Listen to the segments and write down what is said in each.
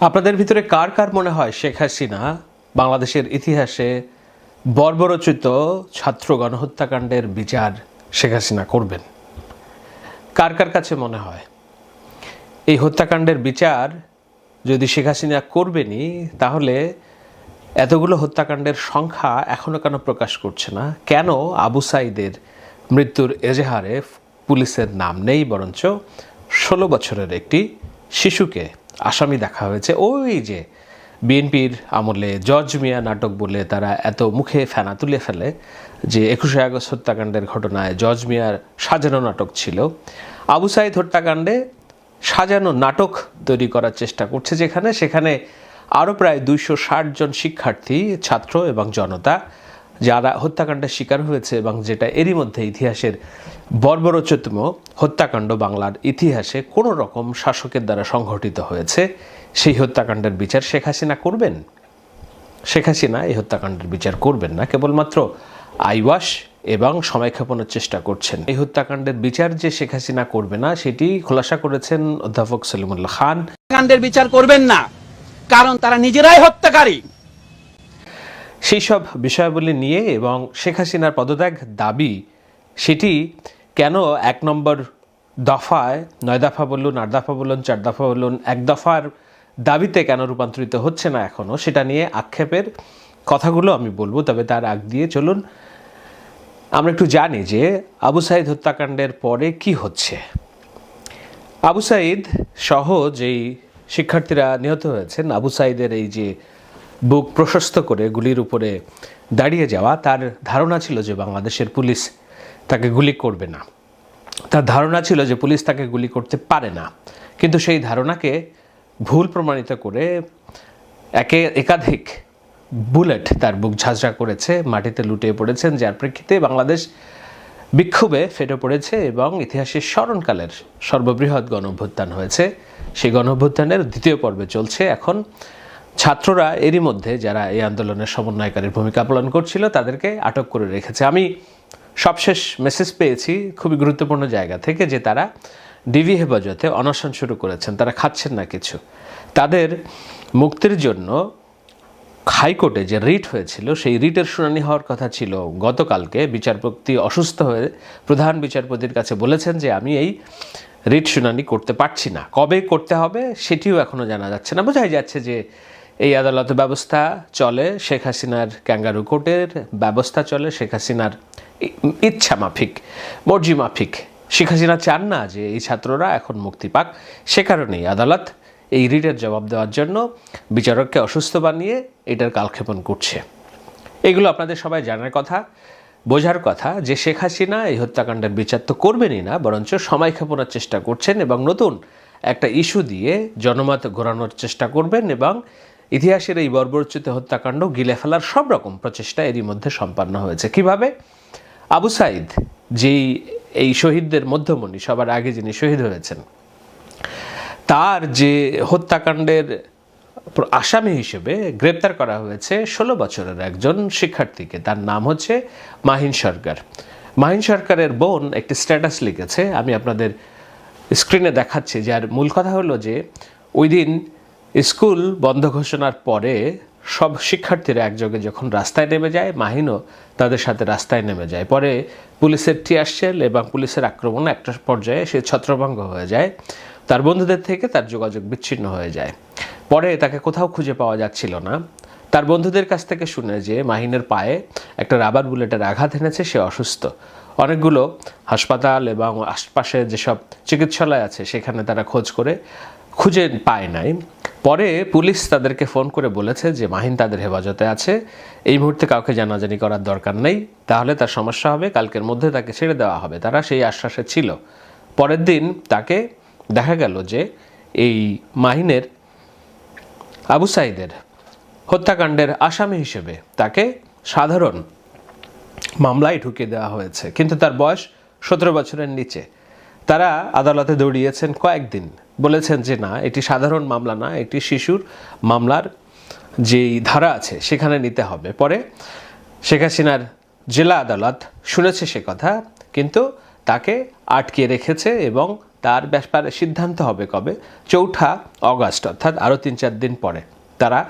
আপনাদের ভিতরে কার কার মনে হয় শেখ হাসিনা? বাংলাদেশের ইতিহাসে বর্বরচিত ছাত্র গণহত্যাকাণ্ডের বিচার শেখ হাসিনা করবেন। কার কার কাছে মনে হয়? এই হত্যাকাণ্ডের বিচার যদি শেখ হাসিনা করবেনই, তাহলে এতগুলো হত্যাকাণ্ডের সংখ্যা এখনও কেন প্রকাশ করছে না? কেন আবু সাইদের মৃত্যুর এজেহারে পুলিশের নাম নেই, বরঞ্চ ষোলো বছরের একটি শিশুকে আসামি দেখা হয়েছে। ওই যে বিএনপির আমলে জর্জ মিয়া নাটক বলে তারা এত মুখে ফেনা তুলে ফেলে যে একুশে আগস্ট হত্যাকাণ্ডের ঘটনায় জর্জ মিয়ার সাজানো নাটক ছিল। আবু সাইদ হত্যাকাণ্ডে সাজানো নাটক তৈরি করার চেষ্টা করছে যেখানে, সেখানে আরও প্রায় দুইশো ষাট জন শিক্ষার্থী, ছাত্র এবং জনতা যারা হত্যাকাণ্ডের শিকার হয়েছে এবং যেটা এরই মধ্যে ইতিহাসের বর্বরোচ্চতম হত্যাকাণ্ড বাংলার ইতিহাসে কোনো রকম শাসকের দ্বারা সংঘটিত হয়েছে, সেই হত্যাকাণ্ডের বিচার শেখ হাসিনা করবেন? শেখ হাসিনা এই হত্যাকাণ্ডের বিচার করবেন না, কেবলমাত্র আইওয়াস এবং সময়ক্ষেপণের চেষ্টা করছেন। এই হত্যাকাণ্ডের বিচার যে শেখ হাসিনা করবে না, সেটি খোলাসা করেছেন অধ্যাপক সলিমুল্লাহ খান। কাণ্ডের বিচার করবেন না, কারণ তারা নিজেরাই হত্যাকারী। সেই সব বিষয়াবলী নিয়ে এবং শেখ হাসিনার পদত্যাগ দাবি, সেটি কেন এক নম্বর দফায়, নয় দফা বলুন, আট দফা বলুন, চার দফা বলুন, এক দফার দাবিতে কেন রূপান্তরিত হচ্ছে না এখনও সেটা নিয়ে আক্ষেপের কথাগুলো আমি বলব, তবে তার আগ দিয়ে চলুন। আমরা একটু জানি যে আবু সাইদ হত্যাকাণ্ডের পরে কি হচ্ছে। আবু সাইদ সহ যেই শিক্ষার্থীরা নিহত হয়েছেন, আবু সাইদের এই যে বুক প্রশস্ত করে গুলির উপরে দাঁড়িয়ে যাওয়া, তার ধারণা ছিল যে বাংলাদেশের পুলিশ তাকে গুলি করবে না। তার ধারণা ছিল যে পুলিশ তাকে গুলি করতে পারে না। কিন্তু সেই ধারণাকে ভুল প্রমাণিত করে একে একাধিক বুলেট তার বুক ঝাঁঝরা করেছে, মাটিতে লুটিয়ে পড়েছেন, যার প্রেক্ষিতে বাংলাদেশ বিক্ষোভে ফেটে পড়েছে এবং ইতিহাসের স্মরণকালের সর্ববৃহৎ গণ অভ্যুত্থান হয়েছে। সেই গণ অভ্যুত্থানের দ্বিতীয় পর্বে চলছে। এখন ছাত্ররা এরই মধ্যে যারা এই আন্দোলনের সমন্বয়কারীর ভূমিকা পালন করছিল, তাদেরকে আটক করে রেখেছে। আমি সবশেষ মেসেজ পেয়েছি খুবই গুরুত্বপূর্ণ জায়গা থেকে যে তারা ডিভি হেফাজতে অনশন শুরু করেছেন। তারা খাচ্ছেন না কিছু। তাদের মুক্তির জন্য হাইকোর্টে যে রিট হয়েছিল, সেই রিটের শুনানি হওয়ার কথা ছিল। গতকালকে বিচারপতি অসুস্থ হয়ে প্রধান বিচারপতির কাছে বলেছেন যে, আমি এই রিট শুনানি করতে পারছি না। কবে করতে হবে সেটিও এখনও জানা যাচ্ছে না। বোঝাই যাচ্ছে যে এই আদালত ব্যবস্থা চলে শেখ হাসিনার ক্যাঙ্গারু কোর্টের ব্যবস্থা চলে শেখ হাসিনার ইচ্ছা মাফিক, মর্জি মাফিক। শেখ হাসিনা চান না যে এই ছাত্ররা এখন মুক্তি পাক। সে কারণেই আদালত এই রিটের জবাব দেওয়ার জন্য বিচারককে অসুস্থ বানিয়ে এটার কালক্ষেপণ করছে। এগুলো আপনাদের সবাই জানার কথা, বোঝার কথা যে শেখ হাসিনা এই হত্যাকাণ্ডের বিচার তো করবেনই না, বরঞ্চ সময় ক্ষেপণের চেষ্টা করছেন এবং নতুন একটা ইস্যু দিয়ে জনমত ঘোরানোর চেষ্টা করবেন এবং ইতিহাসের এই বর্বরচিত হত্যাকাণ্ড গিলে ফেলার সব রকম প্রচেষ্টা এরই মধ্যে সম্পন্ন হয়েছে। কীভাবে? আবু সাইদ, যেই এই শহীদদের মধ্যমণি, সবার আগে যিনি শহীদ হয়েছেন, তার যে হত্যাকাণ্ডের আসামি হিসেবে গ্রেপ্তার করা হয়েছে ষোলো বছরের একজন শিক্ষার্থীকে। তার নাম হচ্ছে মাহিন সরকার। মাহিন সরকারের বোন একটি স্ট্যাটাস লিখেছে, আমি আপনাদের স্ক্রিনে দেখাচ্ছি, যার মূল কথা হলো যে, ওই দিন স্কুল বন্ধ ঘোষণার পরে সব শিক্ষার্থীরা একযোগে যখন রাস্তায় নেমে যায়, মাহিনও তাদের সাথে রাস্তায় নেমে যায়। পরে পুলিশের টিয়ারশেল এবং পুলিশের আক্রমণে একটা পর্যায়ে সে ছত্রভঙ্গ হয়ে যায়। তার বন্ধুদের থেকে তার যোগাযোগ বিচ্ছিন্ন হয়ে যায়। পরে তাকে কোথাও খুঁজে পাওয়া যাচ্ছিল না। তার বন্ধুদের কাছ থেকে শুনে যে মাহিনের পায়ে একটা রাবার বুলেটের আঘাত এনেছে, সে অসুস্থ। অনেকগুলো হাসপাতাল এবং আশপাশে যেসব চিকিৎসালয় আছে, সেখানে তারা খোঁজ করে খুঁজে পায় নাই। পরে পুলিশ তাদেরকে ফোন করে বলেছে যে, মাহিন তাদের হেফাজতে আছে। এই মুহূর্তে কাউকে জানাজানি করার দরকার নেই। তাহলে তার সমস্যা হবে, কালকের মধ্যে তাকে ছেড়ে দেওয়া হবে। তারা সেই আশ্বাসে ছিল। পরের দিন তাকে দেখা গেল যে, এই মাহিনের আবু সাইদের হত্যাকাণ্ডের আসামি হিসেবে তাকে সাধারণ মামলায় ঢুকিয়ে দেওয়া হয়েছে। কিন্তু তার বয়স সতেরো বছরের নিচে। তারা আদালতে দৌড়িয়েছেন কয়েকদিন। বলেছেন যে না, এটি সাধারণ মামলা না, এটি শিশুর মামলার যেই ধারা আছে সেখানে নিতে হবে। পরে শেখ হাসিনার জেলা আদালত শুনেছে সে কথা, কিন্তু তাকে আটকে রেখেছে এবং তার ব্যাপারে সিদ্ধান্ত হবে কবে? চৌঠা অগাস্ট, অর্থাৎ আরও তিন চার দিন পরে। তারা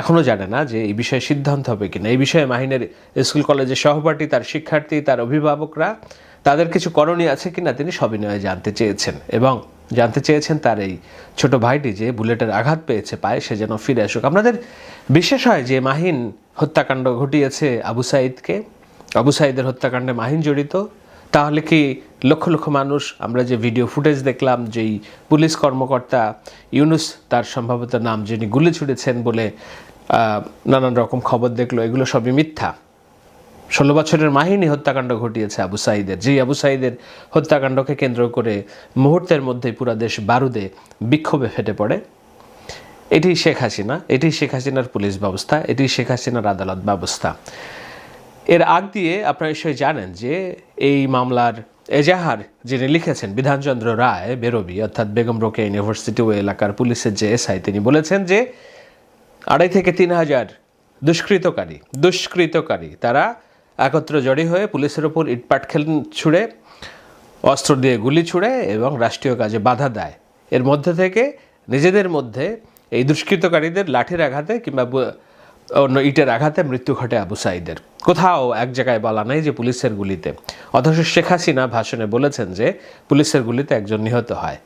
এখনও জানে না যে এই বিষয়ে সিদ্ধান্ত হবে কিনা। এই বিষয়ে মাহিনের স্কুল কলেজের সহপাঠী, তার শিক্ষার্থী, তার অভিভাবকরা তাদের কিছু করণীয় আছে কিনা তিনি সবিনয়ে জানতে চেয়েছেন। এবং জানতে চেয়েছেন তার এই ছোট ভাইটি যে বুলেটের আঘাত পেয়েছে পায়ে, সে যেন ফিরে আসুক। আপনাদের বিশেষ হয় যে মাহিন হত্যাকাণ্ড ঘটিয়েছে আবু সাইদকে? আবু সাইদের হত্যাকাণ্ডে মাহিন জড়িত? তাহলে কি লক্ষ লক্ষ মানুষ, আমরা যে ভিডিও ফুটেজ দেখলাম, যেই পুলিশ কর্মকর্তা ইউনুস, তার সম্ভবত নাম যিনি গুলি ছুড়েছেন বলে নানান রকম খবর দেখল, এগুলো সবই মিথ্যা। ষোলো বছরের মাহিনী হত্যাকাণ্ড ঘটিয়েছে আবু সাইদের। যেই আবু সাইদের হত্যাকাণ্ডকে কেন্দ্র করে মুহূর্তের মধ্যে পুরা দেশ বারুদে বিক্ষোভে ফেটে পড়ে। এটি শেখ হাসিনা, এটি শেখ হাসিনার পুলিশ ব্যবস্থা, এটি শেখ হাসিনার আদালত ব্যবস্থা। এর আগ দিয়ে আপনারা নিশ্চয়ই জানেন যে এই মামলার এজাহার যিনি লিখেছেন, বিধানচন্দ্র রায়, বেরবি, অর্থাৎ বেগম রোকে ইউনিভার্সিটি ও এলাকার পুলিশের যে এসআই, তিনি বলেছেন যে আড়াই থেকে তিন হাজার দুষ্কৃতকারী দুষ্কৃতকারী, তারা একত্র জড়ি হয়ে পুলিশের ওপর ইটপাট খেল ছুঁড়ে, অস্ত্র দিয়ে গুলি ছুঁড়ে এবং রাষ্ট্রীয় কাজে বাধা দেয়। এর মধ্যে থেকে নিজেদের মধ্যে এই দুষ্কৃতকারীদের লাঠির আঘাতে কিংবা অন্য ইটের আঘাতে মৃত্যু ঘটে আবু সাইদের। কোথাও এক জায়গায় বলা নাই যে পুলিশের গুলিতে। অথচ শেখ হাসিনা ভাষণে বলেছেন যে পুলিশের গুলিতে একজন নিহত হয়।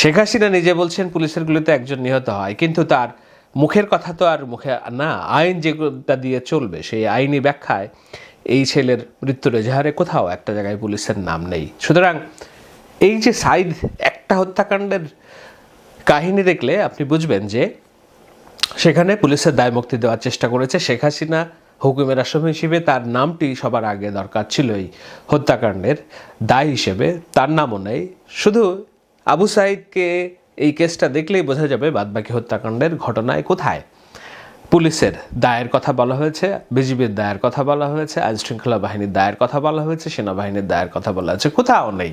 শেখ হাসিনা নিজে বলছেন পুলিশের গুলিতে একজন নিহত হয়, কিন্তু তার মুখের কথা তো আর মুখে না। আইন যেটা দিয়ে চলবে, সেই আইনি ব্যাখ্যায় এই ছেলের মৃত্যুর এজাহারে কোথাও একটা জায়গায় পুলিশের নাম নেই। সুতরাং এই যে সাইদ একটা হত্যাকাণ্ডের কাহিনী দেখলে আপনি বুঝবেন যে সেখানে পুলিশের দায় মুক্তি দেওয়ার চেষ্টা করেছে শেখ হাসিনা হুকুমের আসামি হিসেবে। তার নামটি সবার আগে দরকার ছিল এই হত্যাকাণ্ডের দায় হিসেবে। তার নামও নেই। শুধু আবু সাইদকে এই কেসটা দেখলেই বোঝা যাবে বাদবাকি হত্যাকাণ্ডের ঘটনায় কোথায়। পুলিশের দায়ের কথা বলা হয়েছে, বিজিবির দায়ের কথা বলা হয়েছে আইন শৃঙ্খলা বাহিনীর দায়ের কথা বলা হয়েছে, সেনাবাহিনীর দায়ের কথা বলা হয়েছে, কোথাও নেই।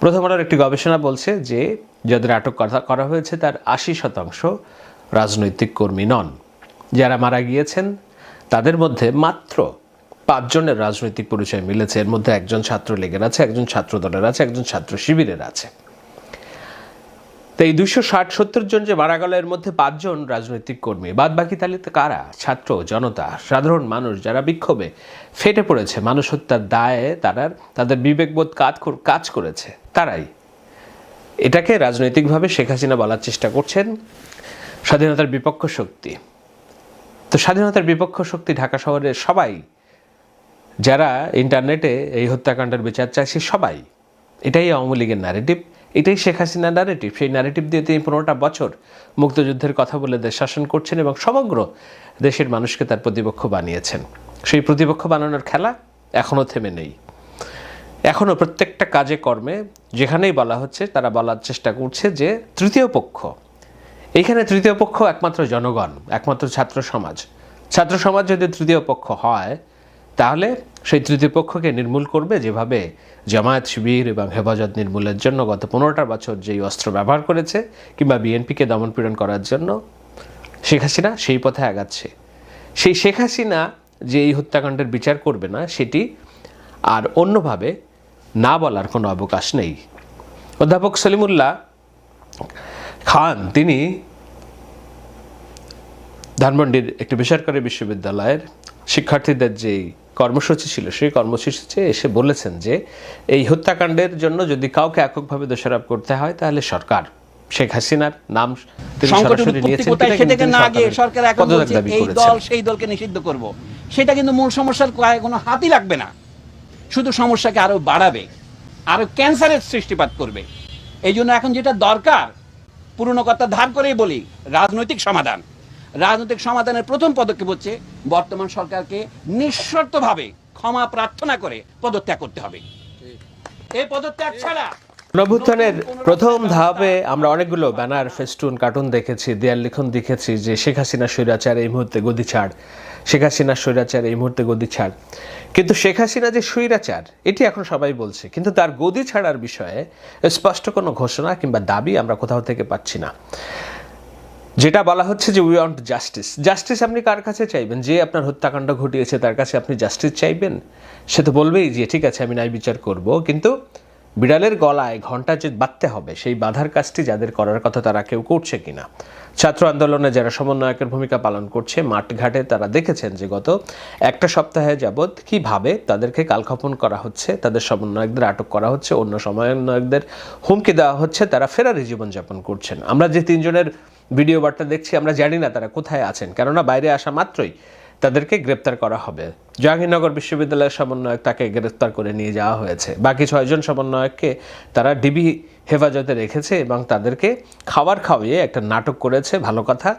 প্রথম আলোর একটি গবেষণা বলছে যে, যাদের আটক করা হয়েছে তার আশি শতাংশ রাজনৈতিক কর্মী নন। যারা মারা গিয়েছেন, তাদের মধ্যে মাত্র পাঁচজনের রাজনৈতিক পরিচয় মিলেছে। এর মধ্যে একজন ছাত্র লীগের আছে, একজন ছাত্র দলের আছে, একজন ছাত্র শিবিরের আছে। তো এই দুশো ষাট সত্তর জন যে মারা গেল, এর মধ্যে পাঁচজন রাজনৈতিক কর্মী। বাদ বাকি তাহলে তো কারা? ছাত্র, জনতা, সাধারণ মানুষ যারা বিক্ষোভে ফেটে পড়েছে মানুষ হত্যার দায়ে তারা, তাদের বিবেকবোধ কাজ কাজ করেছে। তারাই। এটাকে রাজনৈতিকভাবে শেখ হাসিনা বলার চেষ্টা করছেন স্বাধীনতার বিপক্ষ শক্তি। তো স্বাধীনতার বিপক্ষ শক্তি ঢাকা শহরের সবাই, যারা ইন্টারনেটে এই হত্যাকাণ্ডের বিচার চাইছে সবাই। এটাই আওয়ামী লীগের ন্যারেটিভ এটাই শেখ হাসিনার ন্যারেটিভ সেই ন্যারেটিভ দিয়ে তিনি পনেরোটা বছর মুক্তযুদ্ধের কথা বলে দেশ শাসন করছেন এবং সমগ্র দেশের মানুষকে তার প্রতিপক্ষ বানিয়েছেন। সেই প্রতিপক্ষ বানানোর খেলা এখনও থেমে নেই। এখনও প্রত্যেকটা কাজে কর্মে যেখানেই বলা হচ্ছে তারা বলার চেষ্টা করছে যে তৃতীয় পক্ষ এইখানে তৃতীয় পক্ষ একমাত্র জনগণ, একমাত্র ছাত্র সমাজ। ছাত্র সমাজ যদি তৃতীয় পক্ষ হয় তাহলে সেই তৃতীয় পক্ষকে নির্মূল করবে যেভাবে জামায়াত শিবির এবং হেফাজত নির্মূলের জন্য গত পনেরোটা বছর যেই অস্ত্র ব্যবহার করেছে কিংবা বিএনপিকে দমনপীড়ন করার জন্য শেখ হাসিনা সেই পথে আগাচ্ছে। সেই শেখ হাসিনা যে এই হত্যাকাণ্ডের বিচার করবে না সেটি আর অন্যভাবে না বলার কোনো অবকাশ নেই। অধ্যাপক সলিমুল্লাহ খান, তিনি ধানমন্ডির একটি বেসরকারি বিশ্ববিদ্যালয়ের শিক্ষার্থীদের যেই কর্মসূচি ছিল সেই কর্মসূচিতে এসে বলেছেন যে এই হত্যাকাণ্ডের জন্য যদি কাউকে এককভাবে দোষারোপ করতে হয় তাহলে সরকার শেখ হাসিনার নাম তিনি সরাসরি নিয়েছেন কোথায় কিনা সেটাকে কিন্তু না গিয়ে সরকার এখন পদত্যাগ বলছে দাবি এই দল সেই দলকে নিষিদ্ধ করব। সেটা কিন্তু মূল সমস্যার কোনো হাতই লাগবে না। শুধু সমস্যাকে আরও বাড়াবে আরও ক্যান্সারের সৃষ্টিপাত করবে। এই জন্য এখন যেটা দরকার পুরনো কথা ধার করেই বলি রাজনৈতিক সমাধান। রাজনৈতিক সমাধানের প্রথম পদক্ষেপ হচ্ছে বর্তমান সরকারকে নিঃশর্তভাবে ক্ষমা প্রার্থনা করে পদত্যাগ করতে হবে। এই পদত্যাগ ছাড়া নভুত্থানের প্রথম ধাপে আমরা অনেকগুলো ব্যানার, ফেস্টুন, কার্টুন দেখেছি, দেয়াল লিখন দেখেছি যে শেখ হাসিনা স্বৈরাচার এই মুহূর্তে গদি ছাড় শেখ হাসিনা স্বৈরাচার এই মুহূর্তে গদি ছাড় কিন্তু শেখ হাসিনা যে স্বৈরাচার, এটি এখন সবাই বলছে। কিন্তু তার গদি ছাড়ার বিষয়ে স্পষ্ট কোনো ঘোষণা কিংবা দাবি আমরা কোথাও থেকে পাচ্ছি না। যেটা বলা হচ্ছে যে উই ওয়ান্ট জাস্টিস জাস্টিস আপনি কার কাছে চাইবেন? যে আপনার হত্যাকাণ্ড ঘটিয়েছে তার কাছে আপনি জাস্টিস চাইবেন? সে তো বলবেই যে, ঠিক আছে, আমি ন্যায় বিচার করব। কিন্তু বিড়ালের গলায় ঘণ্টা যে বাঁধতে হবে, সেই বাধার কাজটি যাদের করার কথা তারা কেউ করছে কিনা? ছাত্র আন্দোলনে যারা সমন্বয়কের ভূমিকা পালন করছে, মাঠঘাটে তারা দেখেছেন যে গত একটা সপ্তাহে যাবৎ কীভাবে তাদেরকে কালক্ষপন করা হচ্ছে, তাদের সমন্বয়কদের আটক করা হচ্ছে, অন্য সমন্বয়কদের হুমকি দেওয়া হচ্ছে, তারা ফেরারি জীবনযাপন করছেন। আমরা যে তিনজনের ভিডিও বার্তা দেখছি, আমরা জানি না তারা কোথায় আছেন, কেননা বাইরে আসা মাত্রই তাদেরকে গ্রেপ্তার করা হবে। জাহাঙ্গীরনগর বিশ্ববিদ্যালয়ের সমন্বয়ক তাকে গ্রেপ্তার করে নিয়ে যাওয়া হয়েছে। বাকি ছয়জন সমন্বয়ককে তারা ডিবি হেফাজতে রেখেছে এবং তাদেরকে খাবার খাওয়িয়ে একটা নাটক করেছে, ভালো কথা,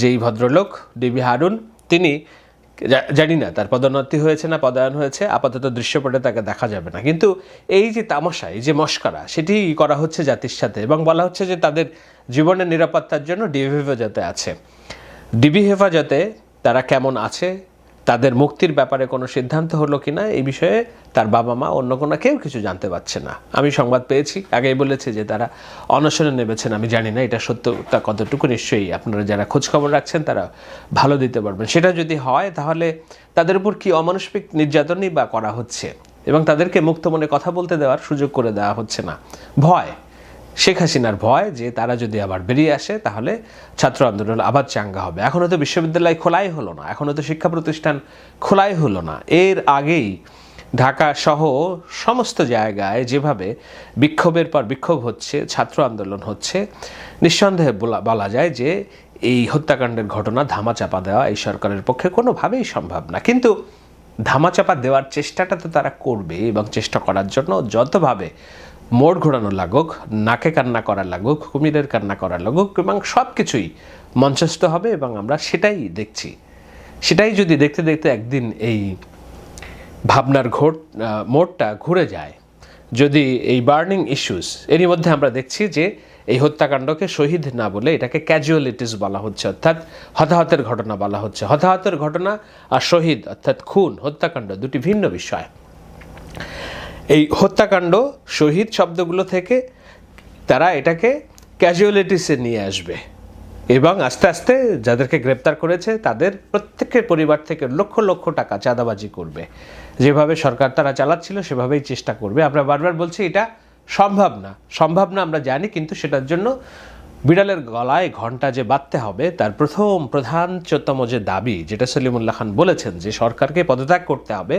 যেই ভদ্রলোক ডিবি হারুন, তিনি জানি না, তার পদোন্নতি হয়েছে না পদায়ন হয়েছে, আপাতত দৃশ্যপটে তাকে দেখা যাবে না। কিন্তু এই যে তামাশা, এই যে মস্করা, সেটি করা হচ্ছে জাতির সাথে এবং বলা হচ্ছে যে তাদের জীবনের নিরাপত্তার জন্য ডিবি হেফাজতে আছে। ডিবি হেফাজতে তারা কেমন আছে তাদের মুক্তির ব্যাপারে কোনো সিদ্ধান্ত হলো কিনা এই বিষয়ে তার বাবা মা অন্য কোনো কেউ কিছু জানতে পারছে না। আমি সংবাদ পেয়েছি, আগেই বলেছে যে তারা অনশনে নেমেছেন, আমি জানি না এটা সত্যতা কতটুকু নিশ্চয়ই আপনারা যারা খোঁজখবর রাখছেন তারা ভালো দিতে পারবেন। সেটা যদি হয় তাহলে তাদের উপর কি অমানসিক নির্যাতনই বা করা হচ্ছে? এবং তাদেরকে মুক্ত মনে কথা বলতে দেওয়ার সুযোগ করে দেওয়া হচ্ছে না। ভয় শেখ হাসিনার ভয় যে তারা যদি আবার বেরিয়ে আসে, তাহলে ছাত্র আন্দোলন আবার চাঙ্গা হবে। এখনও তো বিশ্ববিদ্যালয় খোলাই হলো না এখনও তো শিক্ষা প্রতিষ্ঠান খোলাই হলো না। এর আগেই ঢাকা সহ সমস্ত জায়গায় যেভাবে বিক্ষোভের পর বিক্ষোভ হচ্ছে, ছাত্র আন্দোলন হচ্ছে, নিঃসন্দেহে বলা যায় যে এই হত্যাকাণ্ডের ঘটনা ধামাচাপা দেওয়া এই সরকারের পক্ষে কোনোভাবেই সম্ভব না। কিন্তু ধামাচাপা দেওয়ার চেষ্টাটা তো তারা করবে এবং চেষ্টা করার জন্য যতভাবে মোড় ঘোরানো লাগুক, নাকে কান্না করা লাগুক, কুমিরের কান্না করা লাগুক, এবং সব কিছুই মঞ্চস্থ হবে এবং আমরা সেটাই দেখছি। সেটাই যদি দেখতে দেখতে একদিন এই ভাবনার ঘোট মোড়টা ঘুরে যায়। যদি এই বার্নিং ইস্যুস এরই মধ্যে আমরা দেখছি যে এই হত্যাকাণ্ডকে শহীদ না বলে এটাকে ক্যাজুয়ালিটিস বলা হচ্ছে, অর্থাৎ হতাহতের ঘটনা বলা হচ্ছে। হতাহতের ঘটনা আর শহীদ, অর্থাৎ খুন, হত্যাকাণ্ড দুটি ভিন্ন বিষয়। এই হত্যাকাণ্ড, শহীদ শব্দগুলো থেকে তারা এটাকে ক্যাজুয়ালিটিসে নিয়ে আসবে। এবং আস্তে আস্তে যাদেরকে গ্রেপ্তার করেছে, তাদের প্রত্যেকের পরিবার থেকে লক্ষ লক্ষ টাকা চাঁদাবাজি করবে। যেভাবে সরকার তারা চালাচ্ছিল, সেভাবেই চেষ্টা করবে। আমরা বারবার বলছি, এটা সম্ভব না। সম্ভব না, আমরা জানি, কিন্তু সেটার জন্য বিড়ালের গলায় ঘণ্টা যে বাঁধতে হবে, তার প্রথম প্রধানতম যে দাবি, যেটা সলিমুল্লাহ খান বলেছেন যে সরকারকে পদত্যাগ করতে হবে,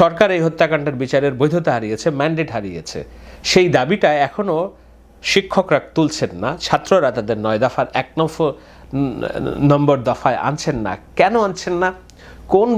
সরকার এই হত্যাকাণ্ডের বিচারের বৈধতা হারিয়েছে ম্যান্ডেট হারিয়েছে। সেই দাবিটা এখনও শিক্ষকরা তুলছেন না, ছাত্ররা তাদের নয় দফার এক নম্বর নম্বর দফায় আনছেন না। কেন আনছেন না? কোন